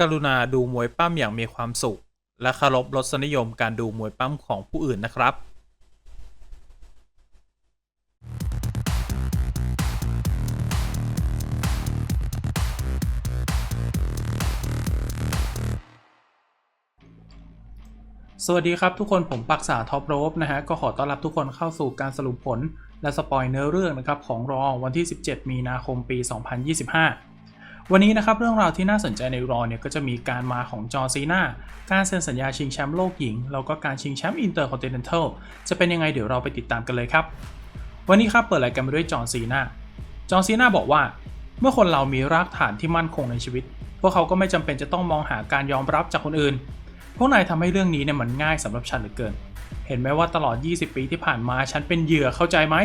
กรุณาดูมวยปั้มอย่างมีความสุข และเคารพรสนิยมการดูมวยปั้มของผู้อื่นนะครับสวัสดีครับทุกคนผมปักษาท็อปโรบนะฮะ ก็ขอต้อนรับทุกคนเข้าสู่การสรุปผลและสปอยเนื้อเรื่องนะครับ ของรอวันที่ 17 มีนาคมปี 2025 วันนี้นะครับเรื่องราวที่น่าสนใจในรอเนี่ยก็จะมีการมาของจอร์ซีนาการเซ็นสัญญาชิงแชมป์โลกหญิง แล้วก็การชิงแชมป์อินเตอร์คอนติเนนทัลจะเป็นยังไงเดี๋ยวเราไปติดตามกันเลยครับ วันนี้ครับเปิดรายการไปด้วยจอร์ซีนาจอร์ซีนาบอกว่า เมื่อคนเรามีรากฐานที่มั่นคงในชีวิต พวกเขาก็ไม่จำเป็นจะต้องมองหาการยอมรับจากคนอื่น พวกนายทำให้เรื่องนี้เนี่ยมันง่ายสำหรับฉันเหลือเกิน เห็นไหมว่าตลอด 20 ปีที่ผ่านมาฉันเป็นเหยื่อเข้าใจไหม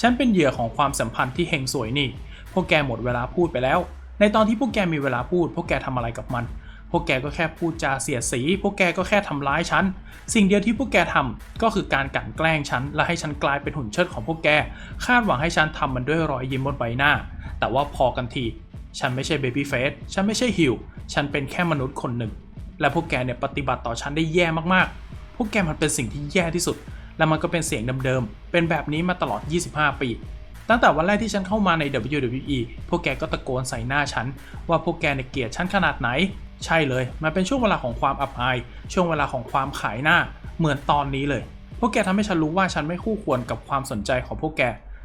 ฉันเป็นเหยื่อของความสัมพันธ์ที่เฮงสวยนี่ พวกแกหมดเวลาพูดไปแล้ว ในตอนที่พวกแกมีเวลาพูด พวกแกทำอะไรกับมัน พวกแกก็แค่พูดจาเสียดสี พวกแกก็แค่ทำร้ายฉัน สิ่งเดียวที่พวกแกทำก็คือการกลั่นแกล้งฉัน และให้ฉันกลายเป็นหุ่นเชิดของพวกแก คาดหวังให้ฉันทำมันด้วยรอยยิ้มบนใบหน้า แต่ว่าพอกันที ฉันไม่ใช่เบบี้เฟส ฉันไม่ใช่ฮิว ฉันเป็นแค่มนุษย์คนหนึ่ง และพวกแกเนี่ยปฏิบัติต่อฉันได้แย่มากๆ พวกแกมันเป็นสิ่งที่แย่ที่สุด และมันก็เป็นเสียงเดิมๆ เป็นแบบนี้มาตลอด 25 ปี ตั้งแต่วันแรกที่ฉันเข้ามาใน WWE พวกแกก็ตะโกนใส่หน้าฉัน ว่าพวกแกเนี่ยเกลียดฉันขนาดไหน ใช่เลย มันเป็นช่วงเวลาของความอับอาย ช่วงเวลาของความขายหน้า เหมือนตอนนี้เลย พวกแกทำให้ฉันรู้ว่าฉันไม่คู่ควรกับความสนใจของพวกแก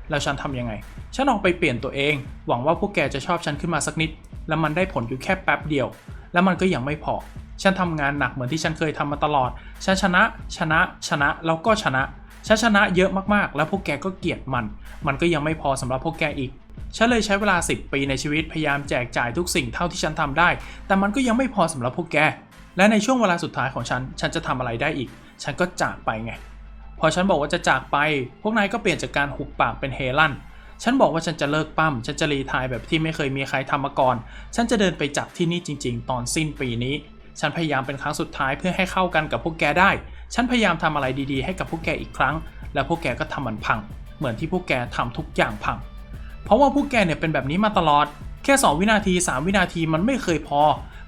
แล้วฉันทำยังไง ฉันออกไปเปลี่ยนตัวเอง หวังว่าพวกแกจะชอบฉันขึ้นมาสักนิด แล้วมันได้ผลอยู่แค่แป๊บเดียว แล้วมันก็ยังไม่พอ ฉันทำงานหนักเหมือนที่ฉันเคยทำมาตลอด ฉันชนะ ชนะ ชนะ แล้วก็ชนะ ฉันชนะเยอะมากๆ แล้วพวกแกก็เกลียดมัน มันก็ยังไม่พอสำหรับพวกแกอีก ฉันเลยใช้เวลา 10 ปีในชีวิตพยายามแจกจ่ายทุกสิ่งเท่าที่ฉันทำได้ แต่มันก็ยังไม่พอสำหรับพวกแก และในช่วงเวลาสุดท้ายของฉัน ฉันจะทำอะไรได้อีก ฉันก็จากไปไง พอฉันบอกว่าจะจากไป พวกนายก็เปลี่ยนจากการหุบปากเป็นเฮลั่น ฉันบอกว่าฉันจะเลิกปั้ม ฉันจะรีทายแบบที่ไม่เคยมีใครทำมาก่อน ฉันจะเดินไปจับที่นี่จริง ๆ ตอนสิ้นปีนี้ ฉันพยายามเป็นครั้งสุดท้ายเพื่อให้เข้ากันกับพวกแกได้ ฉันพยายามทำอะไรดีๆให้กับพวกแกอีกครั้ง แล้วพวกแกก็ทำมันพัง เหมือนที่พวกแกทำทุกอย่างพัง เพราะว่าพวกแกเนี่ยเป็นแบบนี้มาตลอด แค่ 2 วินาที 3 วินาทีมันไม่เคยพอ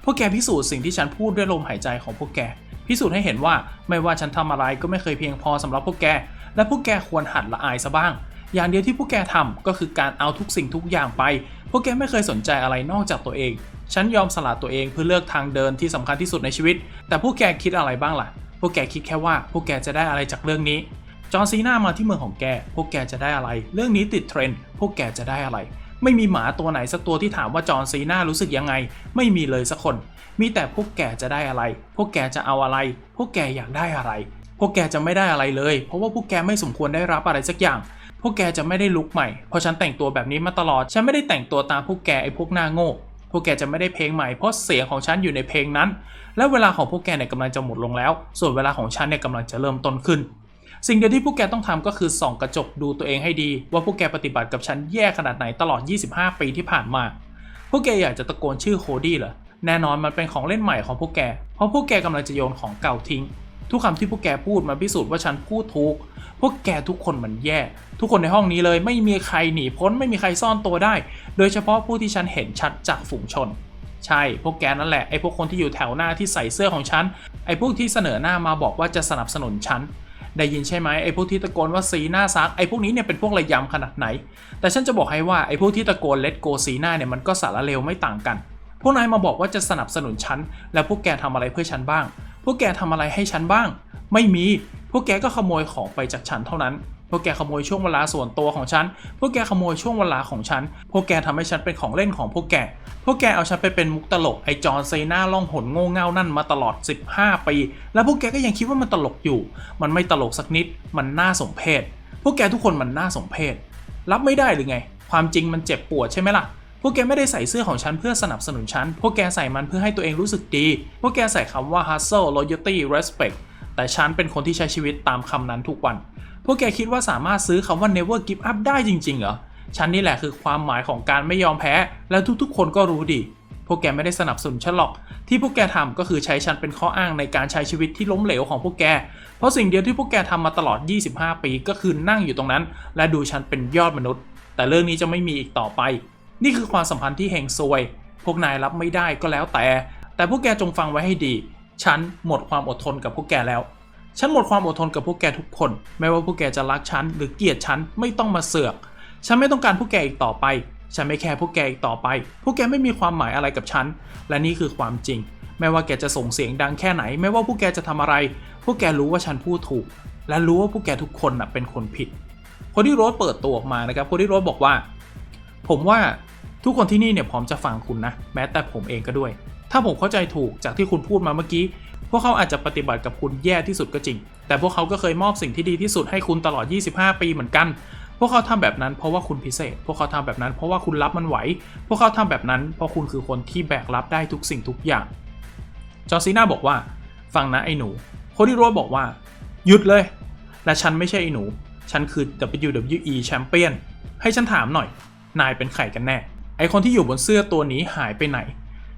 พวกแกพิสูจน์สิ่งที่ฉันพูดด้วยลมหายใจของพวกแก พิสูจน์ให้เห็นว่าไม่ว่าฉันทำอะไรก็ไม่เคยเพียงพอสำหรับพวกแก และพวกแกควรหัดละอายซะบ้าง อย่างเดียวที่พวกแกทำก็คือการเอาทุกสิ่งทุกอย่างไป พวกแกไม่เคยสนใจอะไรนอกจากตัวเอง ฉันยอมสละตัวเองเพื่อเลือกทางเดินที่สำคัญที่สุดในชีวิต แต่พวกแกคิดอะไรบ้างล่ะ พวกแกคิดแค่ว่าพวกแกจะได้อะไรจากเรื่องนี้ จอร์นซีนามาที่เมืองของแก พวกแกจะได้อะไร เรื่องนี้ติดเทรนด์ พวกแกจะได้อะไร ไม่มีหมาตัวไหนสักตัวที่ถามว่าจอร์นซีนารู้สึกยังไง ไม่มีเลยสักคน มีแต่พวกแกจะได้อะไร พวกแกจะเอาอะไร พวกแกอยากได้อะไร พวกแกจะไม่ได้อะไรเลย เพราะว่าพวกแกไม่สมควรได้รับอะไรสักอย่างพวกแกจะไม่ได้ลุกใหม่ เพราะฉันแต่งตัวแบบนี้มาตลอด ฉันไม่ได้แต่งตัวตามพวกแกไอ้พวกหน้าโง่ พวกแกจะไม่ได้เพลงใหม่เพราะเสียงของฉันอยู่ในเพลงนั้น และเวลาของพวกแกเนี่ยกำลังจะหมดลงแล้ว ส่วนเวลาของฉันเนี่ยกำลังจะเริ่มต้นขึ้น สิ่งเดียวที่พวกแกต้องทำก็คือส่องกระจกดูตัวเองให้ดี ว่าพวกแกปฏิบัติกับฉันแย่ขนาดไหนตลอด 25 ปีที่ผ่านมา พวกแกอยากจะตะโกนชื่อโคดี้เหรอแน่นอนมันเป็นของเล่นใหม่ของพวกแก เพราะพวกแกกำลังจะโยนของเก่าทิ้ง ทุกคำที่พวกแกพูดมาพิสูจน์ว่าฉันพูดถูก พวกแกทุกคนมันแย่ ทุกคนในห้องนี้เลยไม่มีใครหนีพ้นไม่มีใครซ่อนตัวได้ โดยเฉพาะผู้ที่ฉันเห็นชัดจากฝูงชน ใช่ พวกแกนั่นแหละไอ้พวกคนที่อยู่แถวหน้าที่ใส่เสื้อของฉัน ไอ้พวกที่เสนอหน้ามาบอกว่าจะสนับสนุนฉันได้ยินใช่ไหมไอ้พวกที่ตะโกนว่าสีหน้าซักไอ้พวกนี้เนี่ยเป็นพวกระยำขนาดไหน แต่ฉันจะบอกให้ว่าไอ้พวกที่ตะโกนเลตโกสีหน้าเนี่ยมันก็สารเลวไม่ต่างกัน พวกนายมาบอกว่าจะสนับสนุนฉันแล้วพวกแกทำอะไรเพื่อฉันบ้าง พวกแกทำอะไรให้ฉันบ้าง ไม่มี พวกแกก็ขโมยของไปจากฉันเท่านั้น พวกแกขโมยช่วงเวลาส่วนตัวของฉัน พวกแกขโมยช่วงเวลาของฉัน พวกแกทำให้ฉันเป็นของเล่นของพวกแก พวกแกเอาฉันไปเป็นมุกตลกไอจอนเซน่าล่องหนโง่เง่านั่นมาตลอด 15 ปี แล้วพวกแกก็ยังคิดว่ามันตลกอยู่ มันไม่ตลกสักนิด มันน่าสมเพช พวกแกทุกคนมันน่าสมเพช รับไม่ได้หรือไง ความจริงมันเจ็บปวดใช่ไหมล่ะ พวกแกไม่ได้ใส่เสื้อของฉันเพื่อสนับสนุนฉัน พวกแกใส่มันเพื่อให้ตัวเองรู้สึกดี พวกแกใส่คำว่า hustle loyalty respect แต่ฉันเป็นคนที่ใช้ชีวิตตามคำนั้นทุกวัน พวกแกคิดว่าสามารถซื้อคำว่า never give up ได้จริงๆเหรอ ฉันนี่แหละคือความหมายของการไม่ยอมแพ้ และทุกๆ คนก็รู้ดี พวกแกไม่ได้สนับสนุนฉันหรอก ที่พวกแกทำก็คือใช้ฉันเป็นข้ออ้างในการใช้ชีวิตที่ล้มเหลวของพวกแก เพราะสิ่งเดียวที่พวกแกทำมาตลอด 25 ปี ก็คือนั่งอยู่ตรงนั้น และดูฉันเป็นยอดมนุษย์ แต่เรื่องนี้จะไม่มีอีกต่อไป นี่คือความสัมพันธ์ที่เฮงซวย พวกนายรับไม่ได้ก็แล้วแต่ แต่พวกแกจงฟังไว้ให้ดี ฉันหมดความอดทนกับพวกแกแล้ว ฉันหมดความอดทนกับพวกแกทุกคน ไม่ว่าพวกแกจะรักฉันหรือเกลียดฉันไม่ต้องมาเสือก ฉันไม่ต้องการพวกแกอีกต่อไป ฉันไม่แคร์พวกแกอีกต่อไป พวกแกไม่มีความหมายอะไรกับฉัน และนี่คือความจริง ไม่ว่าแกจะส่งเสียงดังแค่ไหน ไม่ว่าพวกแกจะทำอะไร พวกแกรู้ว่าฉันพูดถูก และรู้ว่าพวกแกทุกคนน่ะเป็นคนผิด คนที่โรสเปิดตัวออกมานะครับ คนที่โรสบอกว่า ผมว่า ทุกคนที่นี่เนี่ยพร้อมจะฟังคุณนะ แม้แต่ผมเองก็ด้วย ถ้าผมเข้าใจถูกจากที่คุณพูดมาเมื่อกี้ พวกเขาอาจจะปฏิบัติกับคุณแย่ที่สุดก็จริง แต่พวกเขาก็เคยมอบสิ่งที่ดีที่สุดให้คุณตลอด 25 ปีเหมือนกัน พวกเขาทำแบบนั้นเพราะว่าคุณพิเศษ พวกเขาทำแบบนั้นเพราะว่าคุณรับมันไหว พวกเขาทำแบบนั้นเพราะคุณคือคนที่แบกรับได้ทุกสิ่งทุกอย่าง จอร์ซีนาบอกว่า ฟังนะไอ้หนูโคดี้โรดบอกว่า หยุดเลย และฉันไม่ใช่ไอ้หนู ฉันคือ WWE แชมเปี้ยน ให้ฉันถามหน่อย นายเป็นใครกันแน่ ไอคนที่อยู่บนเสื้อตัวนี้หายไปไหน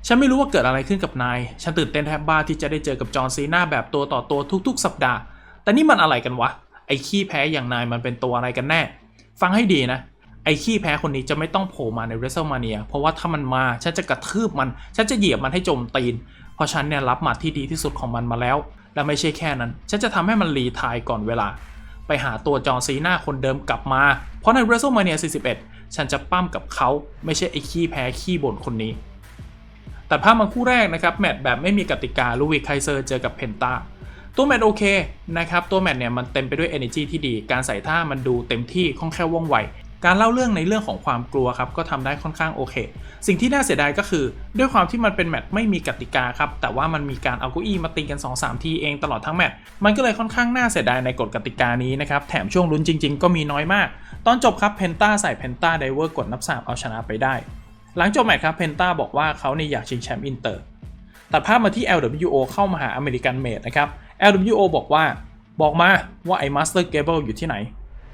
ฉันไม่รู้ว่าเกิดอะไรขึ้นกับนาย ฉันตื่นเต้นแทบบ้าที่จะได้เจอกับจอห์นซีนาแบบตัวต่อตัวทุกๆ สัปดาห์ แต่นี่มันอะไรกันวะ ไอขี้แพ้อย่างนายมันเป็นตัวอะไรกันแน่ ฟังให้ดีนะ ไอขี้แพ้คนนี้จะไม่ต้องโผล่มาในเร s เ l ลมาเนีย เพราะว่าถ้ามันมา ฉันจะกระทืบมัน ฉันจะเหยียบมันให้จมตีน เพราะฉันเนี่ยรับหมัดที่ดีที่สุดของมันมาแล้ว และไม่ใช่แค่นั้น ฉันจะทำให้มันรีทายก่อนเวลา ไปหาตัวจอห์นซีนาคนเดิมกลับมา เพราะใน WrestleMania 41 ฉันจะปั้มกับเขาไม่ใช่ไอ้ขี้แพ้ขี้บ่นคนนี้แต่ภาพมาคู่แรกนะครับแมตช์แบบไม่มีกติกาลูวิคไคเซอร์เจอกับเพนตาตัวแมตช์โอเคนะครับตัวแมตช์เนี่ยมันเต็มไปด้วย energy ที่ดี การใส่ท่ามันดูเต็มที่คล่องแคล่วว่องไว การเล่าเรื่องในเรื่องของความกลัวครับก็ทำได้ค่อนข้างโอเค สิ่งที่น่าเสียดายก็คือ ด้วยความที่มันเป็นแมตช์ไม่มีกติกาครับแต่ว่ามันมีการเอาเก้าอี้มาตีกัน 2-3 ทีเองตลอดทั้งแมตช์มันก็เลยค่อนข้างน่าเสียดายในกฎกติกานี้นะครับแถมช่วงลุ้นจริง ๆ ก็มีน้อยมาก ตอนจบครับเพนต้าใส่เพนต้าไดเวอร์กดนับสามเอาชนะไปได้ หลังจบแมตช์ครับเพนต้าบอกว่าเขาเนี่ยอยากชิงแชมป์อินเตอร์ตัดภาพมาที่ LWO เข้ามาหาอเมริกันเมดนะครับ LWO บอกว่า บอกมาว่าไอ้ Master Gable อยู่ที่ไหน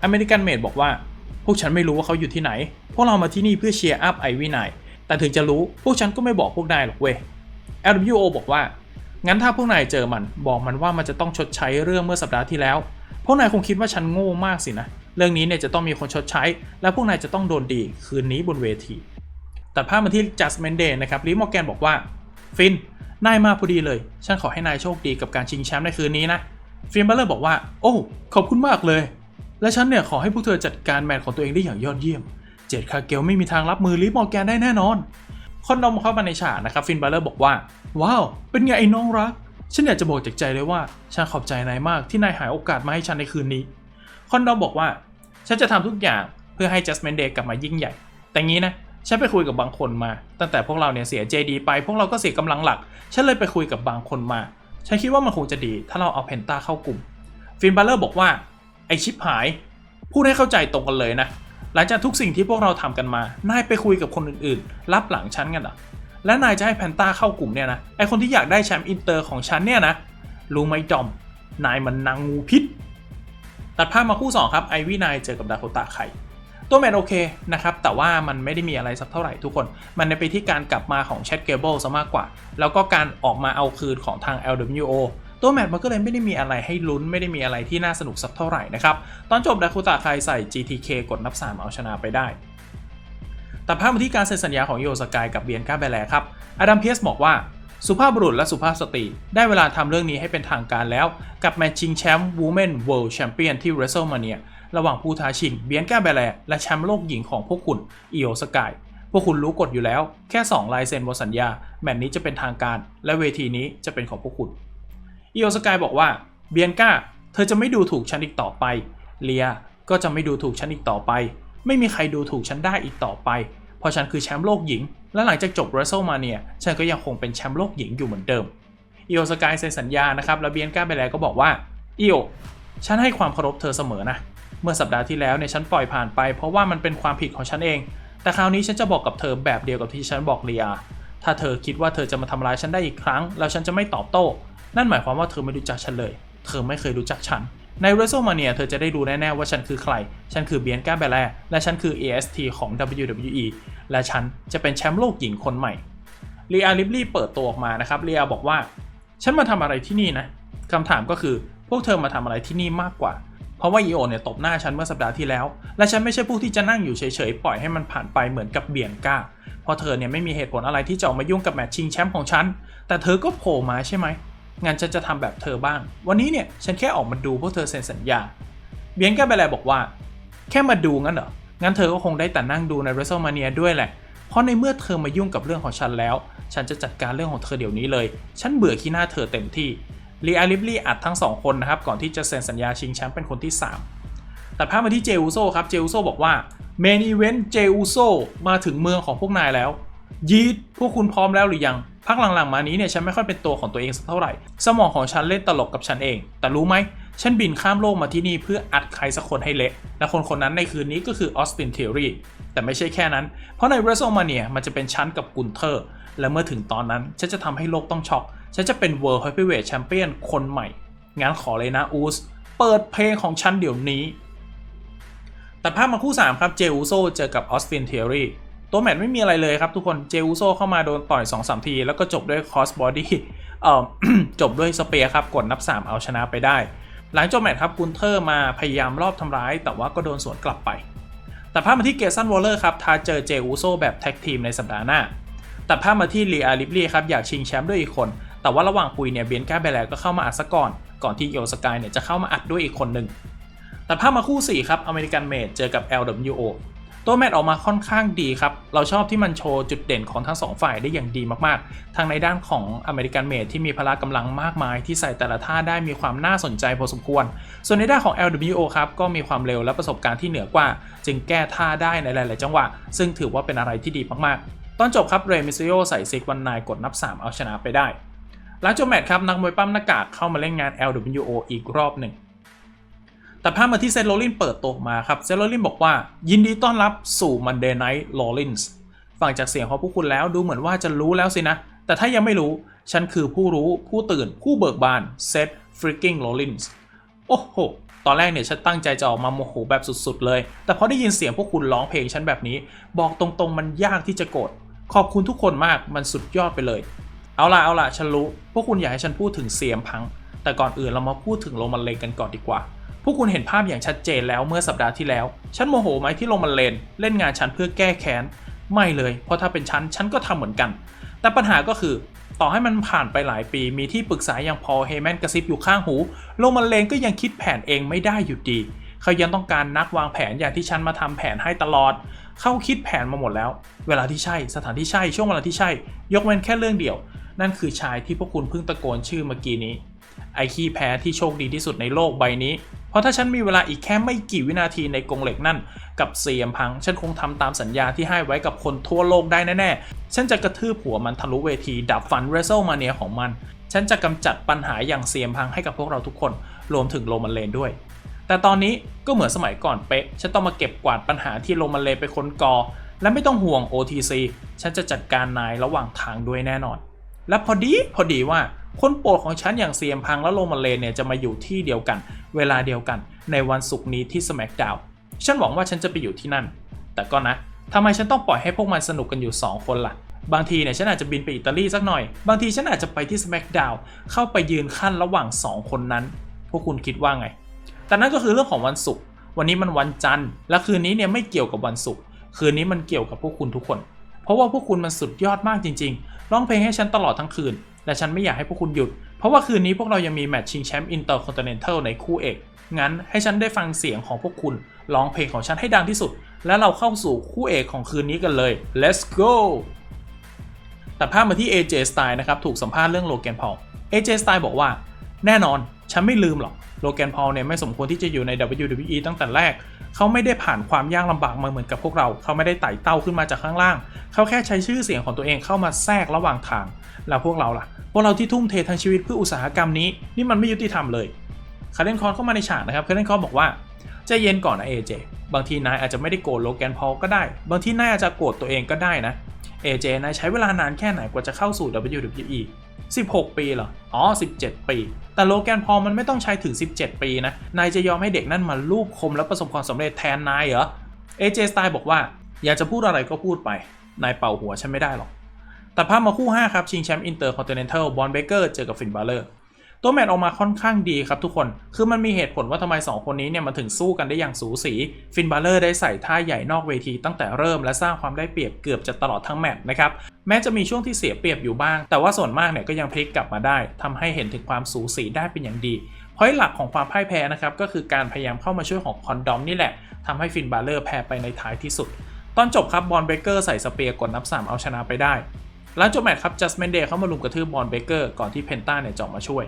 อเมริกันเมดบอกว่า วกฉันไม่รู้ว่าเขาอยู่ที่ไหน พวกเรามาที่นี่เพื่อเชียร์อัพไอวีนายแต่ถึงจะรู้พวกฉันก็ไม่บอกพวกนายหรอกเว้ย LWO บอกว่า งั้นถ้าพวกนายเจอมัน บอกมันว่ามันจะต้องชดใช้เรื่องเมื่อสัปดาห์ที่แล้ว พวกนายคงคิดว่าฉันโง่มากสินะ เรื่องนี้เนี่ยจะต้องมีคนชดใช้ และพวกนายจะต้องโดนดีคืนนี้บนเวที ตัดภาพมาที่ Judgment Day นะครับลีมอร์แกนบอกว่า ฟิน นายมาพอดีเลย ฉันขอให้นายโชคดีกับการชิงแชมป์ในคืนนี้นะ ฟินบัลเลอร์บอกว่า โอ้ ขอบคุณมากเลย และฉันเนี่ยขอให้พวกเธอจัดการแมตช์ของตัวเองได้อย่างยอดเยี่ยม เจดคาเกลไม่มีทางรับมือลิฟมอร์แกนได้แน่นอนคอนดอมเข้ามาในฉากนะครับฟินบัลเลอร์บอกว่า ว้าว เป็นไงไอ้น้องรัก ฉันอยากจะบอกจากใจเลยว่าฉันขอบใจนายมากที่นายหาโอกาสมาให้ฉันในคืนนี้ คอนดอมบอกว่า ฉันจะทำทุกอย่างเพื่อให้ Judgment Day กลับมายิ่งใหญ่ แต่งี้นะฉันไปคุยกับบางคนมา ตั้งแต่พวกเราเนี่ยเสีย JD ไป พวกเราก็เสียกำลังหลัก ฉันเลยไปคุยกับบางคนมา ฉันคิดว่ามันคงจะดี ถ้าเราเอาเพนต้าเข้ากลุ่ม ฟินบัลเลอร์บอกว่า ไอชิปหาย พูดให้เข้าใจตรงกันเลยนะ หลังจากทุกสิ่งที่พวกเราทำกันมา นายไปคุยกับคนอื่นๆ รับหลังฉันกันหรอและนายจะให้แพนต้าเข้ากลุ่มเนี่ยนะ ไอคนที่อยากได้แชมป์อินเตอร์ของฉันเนี่ยนะ รู้ไหมจอม นายมันนางงูพิษ ตัดภาพมาคู่ 2 ครับ ไอวี่นายเจอกับดาโคตะไข่ตัวแมนโอเคนะครับ แต่ว่ามันไม่ได้มีอะไรสักเท่าไหร่ทุกคน มันไปที่การกลับมาของแชทเกเบิลซะมากกว่า แล้วก็การออกมาเอาคืนของทาง LWO ตัวแมตช์มันก็เลยไม่ได้มีอะไรให้ลุ้นไม่ได้มีอะไรที่น่าสนุกสักเท่าไหร่นะครับ ตอนจบดาคุตะไคใส่ GTK กดนับ 3 เอาชนะไปได้ แต่ภาพมาที่การเซ็นสัญญาของโยสกายกับเบียนกาเบแลครับอดัมเพียสบอกว่าสุภาพบุรุษและสุภาพสตรี ได้เวลาทำเรื่องนี้ให้เป็นทางการแล้ว กับแมตช์ชิงแชมป์ Women World Champion ที่ WrestleMania ระหว่างผู้ท้าชิงเบียนกาเบแลและแชมป์โลกหญิงของพวกคุณอิโอสกายพวกคุณรู้กฎอยู่แล้ว แค่ 2 ลายเซ็นบนสัญญา แมตช์นี้จะเป็นทางการ และเวทีนี้จะเป็นของพวกคุณ อีโอสกายบอกว่าเบียนก้าเธอจะไม่ดูถูกฉันอีกต่อไป เลียก็จะไม่ดูถูกฉันอีกต่อไป ไม่มีใครดูถูกฉันได้อีกต่อไป เพราะฉันคือแชมป์โลกหญิง และหลังจากจบ WrestleMania ฉันก็ยังคงเป็นแชมป์โลกหญิงอยู่เหมือนเดิมอีโอสกายเซ็นสัญญานะครับแล้วเบียนก้าไปแล้วก็บอกว่าอีโอฉันให้ความเคารพเธอเสมอนะ เมื่อสัปดาห์ที่แล้วเนี่ยฉันปล่อยผ่านไป เพราะว่ามันเป็นความผิดของฉันเอง แต่คราวนี้ฉันจะบอกกับเธอแบบเดียวกับที่ฉันบอกเลียถ้าเธอคิดว่าเธอจะมาทำร้ายฉันได้อีกครั้ง แล้วฉันจะไม่ตอบโต้ นั่นหมายความว่าเธอไม่รู้จักฉันเลย เธอไม่เคยรู้จักฉัน ใน WrestleMania เธอจะได้รู้แน่ ๆ ว่าฉันคือใคร ฉันคือเบียนก้าเบลแลและฉันคือ AST ของ WWE และฉันจะเป็นแชมป์โลกหญิงคนใหม่เรียลิบลี่เปิดตัวออกมานะครับเรียบอกว่า ฉันมาทำอะไรที่นี่นะคำถามก็คือพวกเธอมาทำอะไรที่นี่มากกว่า เพราะว่าอีโอเนี่ยตบหน้าฉันเมื่อสัปดาห์ที่แล้ว และฉันไม่ใช่ผู้ที่จะนั่งอยู่เฉยๆ ปล่อยให้มันผ่านไปเหมือนกับเบียนก้า เพราะเธอเนี่ยไม่มีเหตุผลอะไรที่จะออกมายุ่งกับแมตช์ชิงแชมป์ของฉัน แต่เธอก็โผล่มาใช่ไหม งั้นฉันจะทำแบบเธอบ้าง วันนี้เนี่ยฉันแค่ออกมาดูพวกเธอเซ็นสัญญา เบียนแกเบลบอกว่า แค่มาดูงั้นเหรอ งั้นเธอก็คงได้แต่นั่งดูใน w r e s t l e Mania ด้วยแหละ เพราะในเมื่อเธอมายุ่งกับเรื่องของฉันแล้ว ฉันจะจัดการเรื่องของเธอเดี๋ยวนี้เลย ฉันเบื่อขี้หน้าเธอเต็มที่ลีอาลิฟลี่อัดทั้งสองคนนะครับ ก่อนที่จะเซ็นสัญญาชิงแชมป์เป็นคนที่ 3 แต่ภาพมาที่เจอุโซครับ เจอุโซบอกว่าเมนอีเวนต์เจอุโซมาถึงเมืองของพวกนายแล้ว ยีดพวกคุณพร้อมแล้วหรือยัง พักหลังๆมานี้เนี่ยฉันไม่ค่อยเป็นตัวของตัวเองสักเท่าไหร่ สมองของฉันเล่นตลกกับฉันเอง แต่รู้ไหม ฉันบินข้ามโลกมาที่นี่เพื่ออัดใครสักคนให้เละ และคนคนนั้นในคืนนี้ก็คือออสตินเทอรีแต่ไม่ใช่แค่นั้น เพราะใน w r e s t l e Mania มันจะเป็นชั้นกับกุนเทอร์ และเมื่อถึงตอนนั้น ฉันจะทำให้โลกต้องช็อก ฉันจะเป็น World Heavyweight Champion คนใหม่ งั้นขอเลยนะอูส เปิดเพลงของฉันเดี๋ยวนี้ ตัดภาพมาคู่3ครับ เจอุโซเจอกับออสตินเทอรี ตัวแมตช์ไม่มีอะไรเลยครับทุกคนเจอุโซเข้ามาโดนต่อย2-3ที แล้วก็จบด้วยคอสบอดี้เอ่อจบด้วยสเปียร์ครับ กดนับ 3 เอาชนะไปได้ หลังจบแมตช์ครับกุนเทอร์มาพยายามรอบทำร้าย แต่ว่าก็โดนสวนกลับไป แต่ภาพมาที่เกสันวอลเลอร์ครับท้าเจอเจอุโซแบบแท็กทีมในสัปดาห์หน้าตัดภาพมาที่ลีอาลิบลีครับอยากชิงแชมป์ด้วยอีกคน แต่ว่าระหว่างคุยเนี่ยเบียนแก้ไปแลก็เข้ามาอัดซะก่อน ก่อนที่โยสกายเนี่ยจะเข้ามาอัดด้วยอีกคนหนึ่งตัดภาพมาคู่4ครับอเมริกันเมดเจอกับ LWO ตัวแมตช์ออกมาค่อนข้างดีครับ เราชอบที่มันโชว์จุดเด่นของทั้งสองฝ่ายได้อย่างดีมากๆทางในด้านของอเมริกันเมดที่มีพละกำลังมากมาย ที่ใส่แต่ละท่าได้มีความน่าสนใจพอสมควร ส่วนในด้านของ LWO ครับก็มีความเร็วและประสบการณ์ที่เหนือกว่า จึงแก้ท่าได้ในหลาย ๆ จังหวะ ซึ่งถือว่าเป็นอะไรที่ดีมากๆ ตอนจบครับเรมิซิโอใส่ซิกวันนายกดนับ 3 เอาชนะไปได้ หลังจบแมตช์ครับนักมวยปั้มหน้ากากเข้ามาเล่นงาน LWO อีกรอบหนึ่ง แต่ภาพมาที่เซนโรลินเปิดตัวมาครับเซนโรลินบอกว่า ยินดีต้อนรับสู่ Monday Night Rollins ฟังจากเสียงของพวกคุณแล้วดูเหมือนว่าจะรู้แล้วสินะ แต่ถ้ายังไม่รู้ ฉันคือผู้รู้ผู้ตื่นผู้เบิกบานเซธฟริกกิ้งโรลินส์โอ้โห ตอนแรกเนี่ยฉันตั้งใจจะออกมาโมโหแบบสุดๆเลย แต่พอได้ยินเสียงพวกคุณร้องเพลงฉันแบบนี้ บอกตรงๆมันยากที่จะโกรธขอบคุณทุกคนมากมันสุดยอดไปเลย เอาล่ะเอาล่ะฉันรู้ พวกคุณอยากให้ฉันพูดถึงเสียมพัง แต่ก่อนอื่นเรามาพูดถึงโรมันเลนกันก่อนดีกว่า วกคุณเห็นภาพอย่างชัดเจนแล้วเมื่อสัปดาห์ที่แล้ว ฉันโมโหไหมที่โรมันเลน เล่นงานฉันเพื่อแก้แค้น ไม่เลย เพราะถ้าเป็นฉัน ฉันก็ทำเหมือนกัน แต่ปัญหาก็คือ ต่อให้มันผ่านไปหลายปี มีที่ปรึกษาอย่างพอเฮแมนกระซิบอยู่ข้างหูโรมันเลนก็ยังคิดแผนเองไม่ได้อยู่ดี เขายังต้องการนักวางแผนอย่างที่ฉันมาทำแผนให้ตลอด เขาคิดแผนมาหมดแล้ว เวลาที่ใช่ สถานที่ใช่ ช่วงเวลาที่ใช่ ยกเว้นแค่เรื่องเดียว นั่นคือชายที่พวกคุณเพิ่งตะโกนชื่อเมื่อกี้นี้ ไอขี้แพ้ที่โชคดีที่สุดในโลกใบนี้ เพราะถ้าฉันมีเวลาอีกแค่ไม่กี่วินาทีในกรงเหล็กนั่น กับเสียมพัง ฉันคงทำตามสัญญาที่ให้ไว้กับคนทั่วโลกได้แน่ๆ ฉันจะกระทืบหัวมันทะลุเวที ดับฟันเรเซลมาเนียของมัน ฉันจะกำจัดปัญหาอย่างเสียมพังให้กับพวกเราทุกคน รวมถึงโรมันเลนด้วย แต่ตอนนี้ก็เหมือนสมัยก่อนเป๊ะ ฉันต้องมาเก็บกวาดปัญหาที่โรมันเลนเป็นคนกอ และไม่ต้องห่วง OTC ฉันจะจัดการนายระหว่างทางด้วยแน่นอน และพอดีพอดีว่าคนโปรดของฉันอย่างเซียมพังและโรมันเลนเนี่ยจะมาอยู่ที่เดียวกัน เวลาเดียวกันในวันศุกร์นี้ที่ SmackDown ฉันหวังว่าฉันจะไปอยู่ที่นั่น แต่ก็นะทำไมฉันต้องปล่อยให้พวกมันสนุกกันอยู่ 2 คนล่ะ บางทีเนี่ยฉันอาจจะบินไปอิตาลีสักหน่อย บางทีฉันอาจจะไปที่ SmackDown เข้าไปยืนขั้นระหว่าง 2 คนนั้น พวกคุณคิดว่าไง แต่นั่นก็คือเรื่องของวันศุกร์ วันนี้มันวันจันทร์ และคืนนี้เนี่ยไม่เกี่ยวกับวันศุกร์ คืนนี้มันเกี่ยวกับพวกคุณทุกคน เพราะว่าพวกคุณมันสุดยอดมากจริง ๆ ร้องเพลงให้ฉันตลอดทั้งคืน และฉันไม่อยากให้พวกคุณหยุด เพราะว่าคืนนี้พวกเรายังมีแมตช์ชิงแชมป์อินเตอร์คอนติเนนทัลในคู่เอก งั้นให้ฉันได้ฟังเสียงของพวกคุณร้องเพลงของฉันให้ดังที่สุด และเราเข้าสู่คู่เอกของคืนนี้กันเลย let's go แต่ภาพมาที่ AJ Styles นะครับ ถูกสัมภาษณ์เรื่องโลแกนพอล AJ Styles บอกว่า แน่นอน ฉันไม่ลืมหรอก โลแกนพอลเนี่ยไม่สมควรที่จะอยู่ใน WWE ตั้งแต่แรก เขาไม่ได้ผ่านความยากลำบากมาเหมือนกับพวกเรา เขาไม่ได้ไต่เต้าขึ้นมาจากข้างล่าง เขาแค่ใช้ชื่อเสียงของตัวเองเข้ามาแทรกระหว่างทาง แล้วพวกเราล่ะ พวกเราที่ทุ่มเททั้งชีวิตเพื่ออุตสาหกรรมนี้ นี่มันไม่ยุติธรรมเลย คาร์เดนคอนเข้ามาในฉากนะครับ คาร์เดนคอนบอกว่าใจเย็นก่อนนะเอเจ บางทีนายอาจจะไม่ได้โกรธโลแกนพอลก็ได้ บางทีนายอาจจะโกรธตัวเองก็ได้นะเอเจนายใช้เวลานานแค่ไหนกว่าจะเข้าสู่ WWE 16 ปีเหรอ อ๋อ 17 ปี แต่โลแกนพอมันไม่ต้องใช้ถึง 17 ปีนะ นายจะยอมให้เด็กนั่นมาลูบคมแล้วประสบความสำเร็จแทนนายเหรอเอเจสไตล์บอกว่า อยากจะพูดอะไรก็พูดไป นายเป่าหัวฉันไม่ได้หรอกแต่ภาพมาคู่ 5 ครับ ชิงแชมป์อินเตอร์คอนติเนนทัลบอลเบเกอร์เจอกับฟินบาเลอร์ ตัวแมตช์ออกมาค่อนข้างดีครับทุกคน คือมันมีเหตุผลว่าทำไม 2 คนนี้เนี่ยมันถึงสู้กันได้อย่างสูสี ฟินบาเลอร์ได้ใส่ท่าใหญ่นอกเวทีตั้งแต่เริ่มและสร้างความได้เปรียบเกือบจะตลอดทั้งแมตช์นะครับ แม้จะมีช่วงที่เสียเปรียบอยู่บ้าง แต่ว่าส่วนมากเนี่ยก็ยังพลิกกลับมาได้ทำให้เห็นถึงความสูสีได้เป็นอย่างดีพอยหลักของความพ่ายแพ้นะครับก็คือการพยายามเข้ามาช่วยของคอนดอมนี่แหละทำให้ฟินบาเลอร์แพ้ไปในท้ายที่สุด ตอนจบครับบอลเบเกอร์ใส่สเปียร์กดนับ 3 เอาชนะไปได้ หลังจบแมตช์ครับจัสเมนเดย์เข้ามาลุมกระทืบบอลเบเกอร์ก่อนที่เพนต้าเนี่ยจะมาช่วย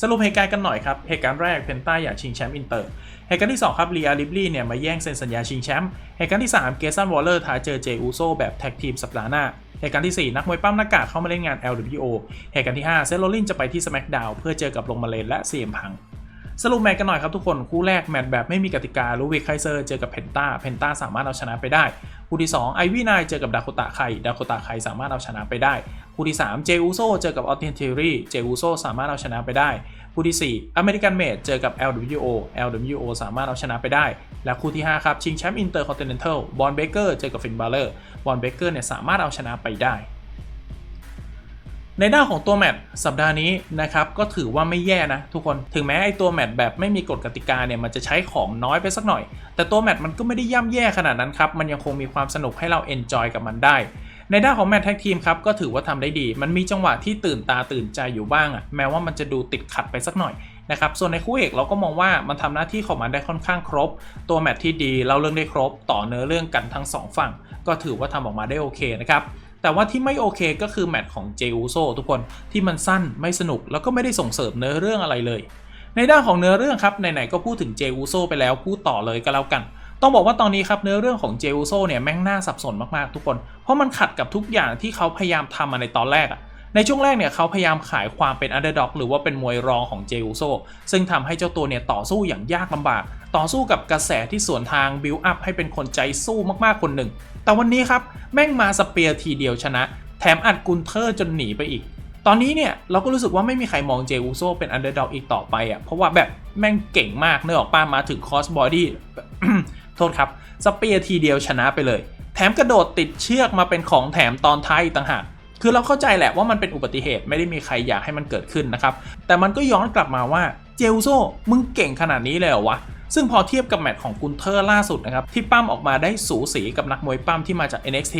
สรุปเหตุการณ์กันหน่อยครับ เหตุการณ์แรกเพนต้าอยากชิงแชมป์อินเตอร์ เหตุการณ์ที่ 2 ครับเรียลิบลี่เนี่ยมาแย่งเซ็นสัญญาชิงแชมป์ เหตุการณ์ที่ 3 เกสันวอลเลอร์ท้าเจอเจอูโซแบบแท็กทีมสัปดาห์หน้า เหตุการณ์ที่ 4 นักมวยปั้มหน้ากากเข้ามาเล่นงาน LWO เหตุการณ์ที่ 5 เซโรลินจะไปที่ SmackDown เพื่อเจอกับลงมาเลนและเซียมพัง สรุปแมตช์กันหน่อยครับทุกคนคู่แรกแมตช์แบบไม่มีกติกาลูวิกไคเซอร์เจอกับเพนต้าเพนต้าสามารถเอาชนะไปได้ คู่ที่2ไอวี่นายเจอกับดาโคตะไคดาโคตะไคสามารถเอาชนะไปได้ คู่ที่3เจอูโซเจอกับออตเทนเทอรี่เจอูโซสามารถเอาชนะไปได้ คู่ที่ 4 อเมริกันเมดเจอกับ LWO LWO สามารถเอาชนะไปได้ และคู่ที่ 5 ครับ ชิงแชมป์อินเตอร์คอนติเนนทัลบอลเบเกอร์เจอกับฟินบาเลอร์บอลเบเกอร์เนี่ยสามารถเอาชนะไปได้ ในด้านของตัวแมตช์สัปดาห์นี้นะครับก็ถือว่าไม่แย่นะทุกคนถึงแม้ไอตัวแมตช์แบบไม่มีกฎกติกาเนี่ยมันจะใช้ของน้อยไปสักหน่อย แต่ตัวแมตช์มันก็ไม่ได้ย่ำแย่ขนาดนั้นครับมันยังคงมีความสนุกให้เราเอนจอยกับมันได้ในด้านของแมตช์แท็กทีมครับก็ถือว่าทำได้ดี มันมีจังหวะที่ตื่นตาตื่นใจอยู่บ้างอะแม้ว่ามันจะดูติดขัดไปสักหน่อยนะครับส่วนในคู่เอกเราก็มองว่ามันทำหน้าที่ของมันได้ค่อนข้างครบ ตัวแมตช์ที่ดีเล่าเรื่องได้ครบ ต่อเนื้อเรื่องกันทั้งสองฝั่ง ก็ถือว่าทำออกมาได้โอเคนะครับ แต่ว่าที่ไม่โอเคก็คือแมตช์ของเจอูโซทุกคนที่มันสั้นไม่สนุกแล้วก็ไม่ได้ส่งเสริมเนื้อเรื่องอะไรเลย ในด้านของเนื้อเรื่องครับไหนๆก็พูดถึงเจอูโซไปแล้วพูดต่อเลยก็แล้วกัน ต้องบอกว่าตอนนี้ครับเนื้อเรื่องของเจอูโซเนี่ยแม่งน่าสับสนมากๆทุกคน เพราะมันขัดกับทุกอย่างที่เขาพยายามทำมาในตอนแรกอะในช่วงแรกเนี่ยเขาพยายามขายความเป็นอันเดอร์ด็อกหรือว่าเป็นมวยรองของเจอูโซซึ่งทำให้เจ้าตัวเนี่ยต่อสู้อย่างยากลำบาก ต่อสู้กับกระแสที่สวนทางบิวอัพให้เป็นคนใจสู้มากๆคนหนึ่ง แต่วันนี้ครับแม่งมาสเปียร์ทีเดียวชนะ แถมอัดกุนเทอร์จนหนีไปอีก ตอนนี้เนี่ยเราก็รู้สึกว่าไม่มีใครมองเจอูโซเป็นอันเดอร์ดอกอีกต่อไปอะเพราะว่าแบบแม่งเก่งมากเนื้อออกป้ามาถึงคอสบอดี้โทษครับสเปียร์ทีเดียวชนะไปเลย แถมกระโดดติดเชือกมาเป็นของแถมตอนท้ายอีกต่างหากคือเราเข้าใจแหละว่ามันเป็นอุบัติเหตุไม่ได้มีใครอยากให้มันเกิดขึ้นนะครับ แต่มันก็ย้อนกลับมาว่าเจอูโซมึงเก่งขนาดนี้เลยเหรอวะ ซึ่งพอเทียบกับแมตช์ของกุนเทอร์ล่าสุดนะครับที่ปั้มออกมาได้สูสีกับนักมวยปั้มที่มาจาก NXT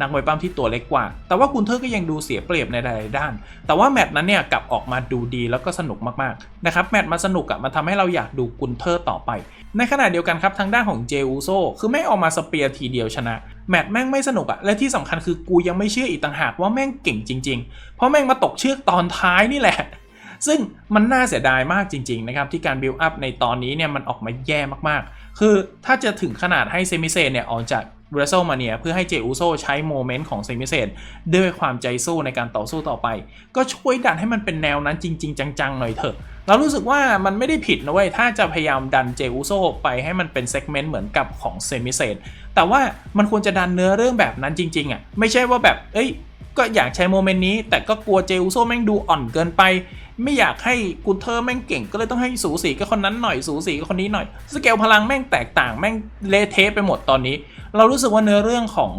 นักมวยปั้มที่ตัวเล็กกว่า แต่ว่ากุนเทอร์ก็ยังดูเสียเปรียบในหลายๆด้าน แต่ว่าแมตช์นั้นเนี่ยกลับออกมาดูดีแล้วก็สนุกมากๆนะครับแมตช์มันสนุกอะมันทำให้เราอยากดูกุนเทอร์ต่อไป ในขณะเดียวกันครับทางด้านของเจอูโซคือแม่ออกมาสเปียร์ทีเดียวชนะแมตช์แม่งไม่สนุกอะและที่สำคัญคือกูยังไม่เชื่ออีกต่างหากว่าแม่งเก่งจริง ๆ เพราะแม่งมาตกเชือกตอนท้ายนี่แหละ ซึ่งมันน่าเสียดายมากจริงๆนะครับที่การบิลอัพในตอนนี้เนี่ยมันออกมาแย่มากๆ คือถ้าจะถึงขนาดให้เซมิเซนเนี่ยออกจาก w r e s t l e m a n i a เพื่อให้เจอูโซใช้โมเมนต์ของเซมิเซนด้วยความใจสู้ในการต่อสู้ต่อไป ก็ช่วยดันให้มันเป็นแนวนั้นจริง ๆ จังๆหน่อยเถอะเรารู้สึกว่ามันไม่ได้ผิดนะเว้ย ถ้าจะพยายามดันเจอูโซไปให้มันเป็นเซกเมนต์เหมือนกับของเซมิเซนแต่ว่ามันควรจะดันเนื้อเรื่องแบบนั้นจริงๆอะไม่ใช่ว่าแบบ เอ้ย ก็อยากใช้โมเมนต์นี้ แต่ก็กลัวเจอูโซแม่งดูอ่อนเกินไป ไม่อยากให้กุนเทอร์แม่งเก่ง ก็เลยต้องให้สูสีกับคนนั้นหน่อยสูสีกับคนนี้หน่อย สเกลพลังแม่งแตกต่างแม่งเละเทะไปหมดตอนนี้ เรารู้สึกว่าเนื้อเรื่องของ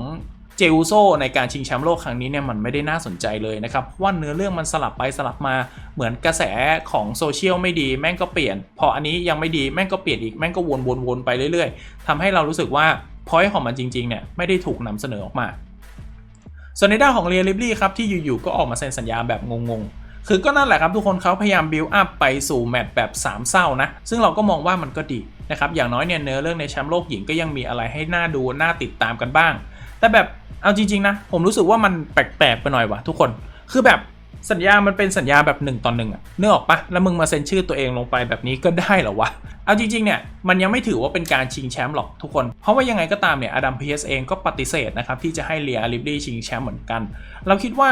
เจอูโซในการชิงแชมป์โลกครั้งนี้เนี่ยมันไม่ได้น่าสนใจเลยนะครับว่าเนื้อเรื่องมันสลับไปสลับมาเหมือนกระแสของโซเชียลไม่ดีแม่งก็เปลี่ยน พออันนี้ยังไม่ดีแม่งก็เปลี่ยนอีกแม่งก็วนๆๆไปเรื่อยๆทำให้เรารู้สึกว่าพอยต์ของมันจริงๆเนี่ยไม่ได้ถูกนำเสนอออกมาส่วนในด้านของเรียลิบลี่ครับที่อยู่ๆก็ออกมาเซ็นสัญญาแบบงงๆ คือก็นั่นแหละครับทุกคนเขาพยายามบิวอัพไปสู่แมตช์แบบสามเศร้านะ ซึ่งเราก็มองว่ามันก็ดีนะครับ อย่างน้อยเนี่ยเนื้อเรื่องในแชมป์โลกหญิงก็ยังมีอะไรให้หน่าดูน่าติดตามกันบ้าง แต่แบบเอาจริงๆนะผมรู้สึกว่ามันแปลกๆไปหน่อยวะทุกคน คือแบบสัญญามันเป็นสัญญาแบบหนึ่งต่อหนึ่งอะเนื้อออกปะแล้วมึงมาเซ็นชื่อตัวเองลงไปแบบนี้ก็ได้เหรอวะ เอาจริงๆเนี่ยมันยังไม่ถือว่าเป็นการชิงแชมป์หรอกทุกคน เพราะว่ายังไงก็ตามเนี่ยอดัมพีเอสเองก็ปฏิเสธนะครับที่จะให้เลียลิบลี่ชิงแชมป์เหมือนกัน เราคิดว่า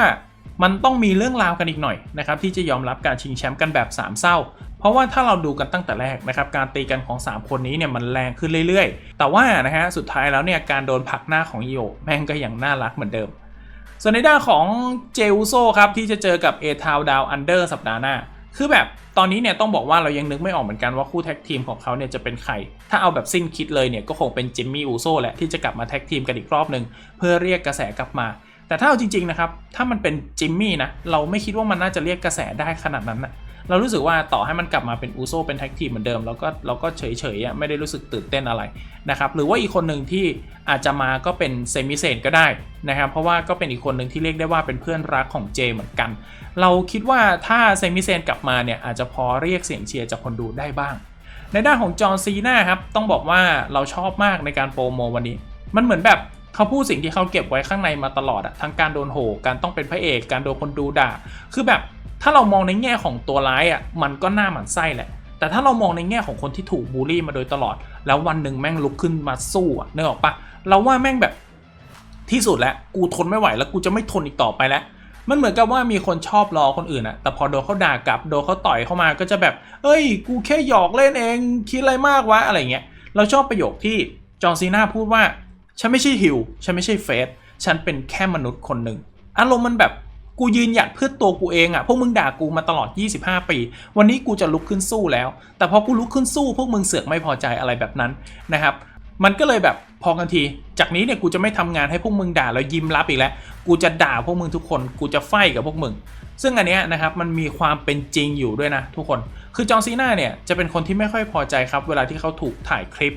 มันต้องมีเรื่องราวกันอีกหน่อยนะครับที่จะยอมรับการชิงแชมป์กันแบบสามเศร้า เพราะว่าถ้าเราดูกันตั้งแต่แรกนะครับการตีกันของ 3 คนนี้เนี่ยมันแรงขึ้นเรื่อยๆ แต่ว่านะฮะสุดท้ายแล้วเนี่ยการโดนผลักหน้าของอีโอแม่งก็ยังน่ารักเหมือนเดิม ส่วนในด้านของเจอุโซครับที่จะเจอกับเอทาวดาวอันเดอร์สัปดาห์หน้าคือแบบตอนนี้เนี่ยต้องบอกว่าเรายังนึกไม่ออกเหมือนกันว่าคู่แท็กทีมของเขาเนี่ยจะเป็นใคร ถ้าเอาแบบสิ้นคิดเลยเนี่ยก็คงเป็นจิมมี่อูโซแหละที่จะกลับมาแท็กทีมกันอีกรอบหนึ่งเพื่อเรียกกระแสกลับมา แต่ถ้าเอาจริงๆนะครับ ถ้ามันเป็นจิมมี่นะ เราไม่คิดว่ามันน่าจะเรียกกระแสได้ขนาดนั้นนะเรารู้สึกว่าต่อให้มันกลับมาเป็นอูโซเป็นแท็กทีมเหมือนเดิมเราก็เราก็เฉยๆไม่ได้รู้สึกตื่นเต้นอะไรนะครับหรือว่าอีกคนหนึ่งที่อาจจะมาก็เป็นเซมิเซนก็ได้นะครับเพราะว่าก็เป็นอีกคนหนึ่งที่เรียกได้ว่าเป็นเพื่อนรักของเจเหมือนกัน เราคิดว่าถ้าเซมิเซนกลับมาเนี่ยอาจจะพอเรียกเสียงเชียร์จากคนดูได้บ้าง ในด้านของจอห์นซีนาครับต้องบอกว่าเราชอบมากในการโปรโมวันนี้ มันเหมือนแบบ เขาพูดสิ่งที่เขาเก็บไว้ข้างในมาตลอดอะทั้งการโดนโหการต้องเป็นพระเอก การโดนคนดูด่า คือแบบถ้าเรามองในแง่ของตัวร้ายอะมันก็น่าหมั่นไส้แหละ แต่ถ้าเรามองในแง่ของคนที่ถูกบูลลี่มาโดยตลอด แล้ววันหนึ่งแม่งลุกขึ้นมาสู้อะนึกออกปะเราว่าแม่งแบบที่สุดแล้วกูทนไม่ไหวแล้วกูจะไม่ทนอีกต่อไปแล้วมันเหมือนกับว่ามีคนชอบรอคนอื่นอะแต่พอโดนเขาด่ากลับ โดนเขาต่อยเข้ามาก็จะแบบ เอ้ย กูแค่หยอกเล่นเอง คิดอะไรมากวะ อะไรเงี้ย เราชอบประโยคที่จอห์ซีนาพูดว่า ฉันไม่ใช่ฮิวฉันไม่ใช่เฟสฉันเป็นแค่มนุษย์คนหนึ่งอารมณ์มันแบบกูยืนหยัดเพื่อตัวกูเองอะพวกมึงด่ากูมาตลอด 25 ปี วันนี้กูจะลุกขึ้นสู้แล้ว แต่พอกูลุกขึ้นสู้ พวกมึงเสือกไม่พอใจอะไรแบบนั้นนะครับ มันก็เลยแบบพอกันที จากนี้เนี่ยกูจะไม่ทำงานให้พวกมึงด่าแล้วยิ้มรับอีกแล้ว กูจะด่าพวกมึงทุกคน กูจะไฟกับพวกมึง ซึ่งอันเนี้ยนะครับมันมีความเป็นจริงอยู่ด้วยนะทุกคน คือจอห์นซีนาเนี่ยจะเป็นคนที่ไม่ค่อยพอใจครับ เวลาที่เขาถูกถ่ายคลิป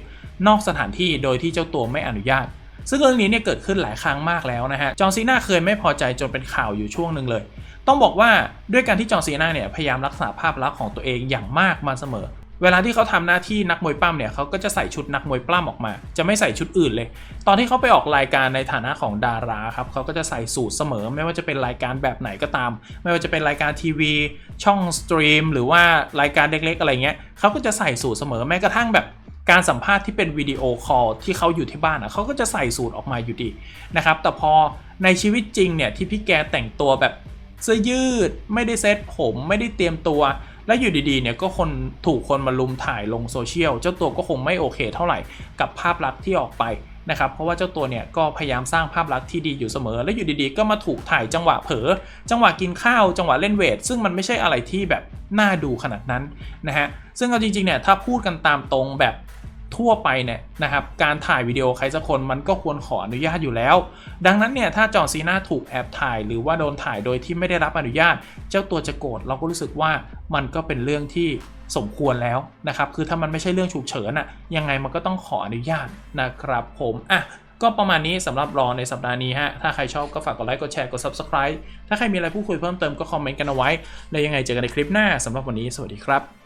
นอกสถานที่โดยที่เจ้าตัวไม่อนุญาต ซึ่งเรื่องนี้เนี่ยเกิดขึ้นหลายครั้งมากแล้วนะฮะจอห์ซีนาเคยไม่พอใจจนเป็นข่าวอยู่ช่วงหนึ่งเลย ต้องบอกว่าด้วยการที่จอห์ซีนาเนี่ยพยายามรักษาภาพลักษณ์ของตัวเองอย่างมากมาเสมอเวลาที่เขาทำหน้าที่นักมวยปล้ำเนี่ยเขาก็จะใส่ชุดนักมวยปล้ำออกมา จะไม่ใส่ชุดอื่นเลย ตอนที่เขาไปออกรายการในฐานะของดาราครับเขาก็จะใส่สูทเสมอ ไม่ว่าจะเป็นรายการแบบไหนก็ตาม ไม่ว่าจะเป็นรายการทีวี ช่องสตรีมหรือว่ารายการเล็กๆ อะไรเงี้ยเขาก็จะใส่สูทเสมอแม้กระทั่งแบบ การสัมภาษณ์ที่เป็นวิดีโอคอลที่เขาอยู่ที่บ้านอะเขาก็จะใส่สูทออกมาอยู่ดีนะครับแต่พอในชีวิตจริงเนี่ยที่พี่แกแต่งตัวแบบเสื้อยืด ไม่ได้เซ็ตผมไม่ได้เตรียมตัว และอยู่ดีๆเนี่ยก็คนถูกคนมาลุมถ่ายลงโซเชียลเจ้าตัวก็คงไม่โอเคเท่าไหร่กับภาพลักษณ์ที่ออกไปนะครับเพราะว่าเจ้าตัวเนี่ยก็พยายามสร้างภาพลักษณ์ที่ดีอยู่เสมอ และอยู่ดีๆ ก็มาถูกถ่ายจังหวะเผลอจังหวะกินข้าว จังหวะเล่นเวท ซึ่งมันไม่ใช่อะไรที่แบบน่าดูขนาดนั้นนะฮะซึ่งเอาจริงๆเนี่ยถ้าพูดกันตามตรงแบบ ทั่วไปเนี่ยนะครับการถ่ายวิดีโอใครสักคนมันก็ควรขออนุญาตอยู่แล้ว ดังนั้นเนี่ยถ้าจอซีนาถูกแอบถ่ายหรือว่าโดนถ่ายโดยที่ไม่ได้รับอนุญาต เจ้าตัวจะโกรธเราก็รู้สึกว่ามันก็เป็นเรื่องที่สมควรแล้วนะครับคือถ้ามันไม่ใช่เรื่องฉุกเฉินอะยังไงมันก็ต้องขออนุญาตนะครับผมอะก็ประมาณนี้สำหรับรอในสัปดาห์นี้ฮะ ถ้าใครชอบก็ฝากกดไลค์ กดแชร์ กด subscribe ถ้าใครมีอะไรพูดคุยเพิ่มเติมก็คอมเมนต์กันเอาไว้ แล้วยังไงเจอกันในคลิปหน้าสำหรับวันนี้ สวัสดีครับ